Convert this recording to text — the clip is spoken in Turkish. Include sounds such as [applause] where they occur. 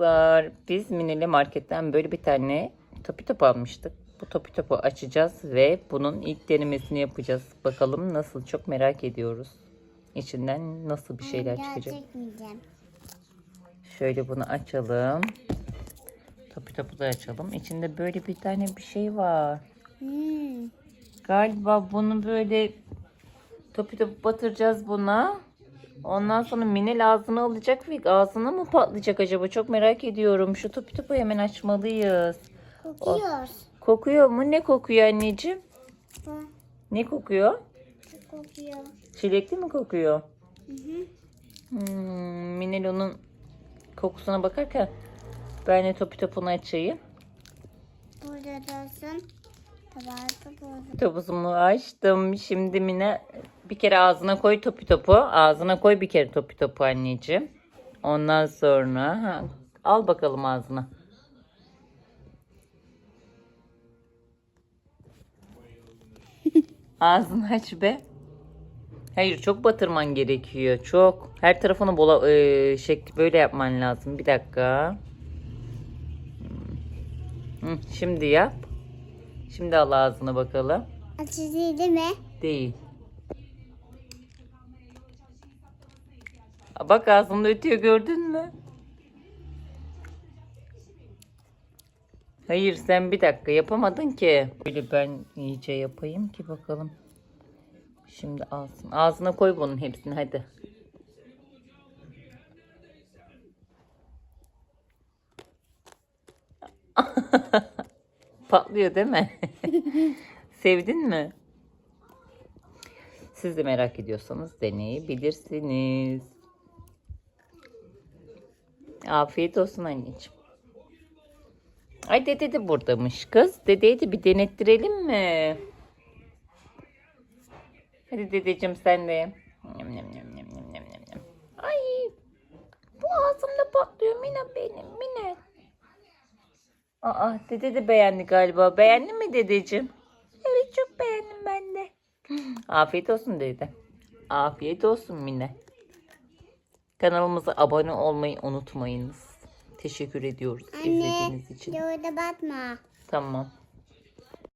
Çocuklar biz Mineli Market'ten böyle bir tane topi top almıştık. Bu topi topu açacağız ve bunun ilk denemesini yapacağız. Bakalım nasıl çok merak ediyoruz. İçinden nasıl bir şeyler çıkacak. Şöyle bunu açalım. Topi topu da açalım. İçinde böyle bir tane bir şey var. Hmm. Galiba bunu böyle topi topu batıracağız buna. Ondan sonra Minel ağzına alacak ve ağzına mı patlayacak acaba? Çok merak ediyorum. Şu topi topu hemen açmalıyız. Kokuyor. Kokuyor mu? Ne kokuyor anneciğim? Bu Ne kokuyor? çok kokuyor. Çilekli mi kokuyor? Hı hı. Hmm, Minel onun kokusuna bakarken ben de topi topunu açayım. Burada dursun. Topuzumu açtım. Şimdi Mine bir kere ağzına koy topi topu. Ağzına koy bir kere topi topu anneciğim. Ondan sonra ha, al bakalım ağzına. [laughs] Ağzını aç be. Hayır çok batırman gerekiyor. Çok. Her tarafını bola e, şekli böyle yapman lazım. Bir dakika. Hı, şimdi yap. Şimdi al ağzına bakalım. Açıcı değil mi? Değil. Bak ağzında ötüyor gördün mü? Hayır sen bir dakika yapamadın ki. Böyle ben iyice yapayım ki bakalım. Şimdi alsın. Ağzına koy bunun hepsini hadi. Patlıyor değil mi? [laughs] Sevdin mi? Siz de merak ediyorsanız deneyebilirsiniz. Afiyet olsun anneciğim. Ay dede de buradaymış kız. Dedeyi de bir denettirelim mi? Hadi dedeciğim sen de. nyam, nyam, nyam, nyam, nyam, nyam, nyam. Ay bu ağzımda patlıyor Mina benim Mina. Aa dede de beğendi galiba. Beğendin mi dedeciğim? Evet çok beğendim ben de. Afiyet olsun dede. Afiyet olsun Mine. Kanalımıza abone olmayı unutmayınız. Teşekkür ediyoruz Anne. izlediğiniz için. Orada batma. Tamam.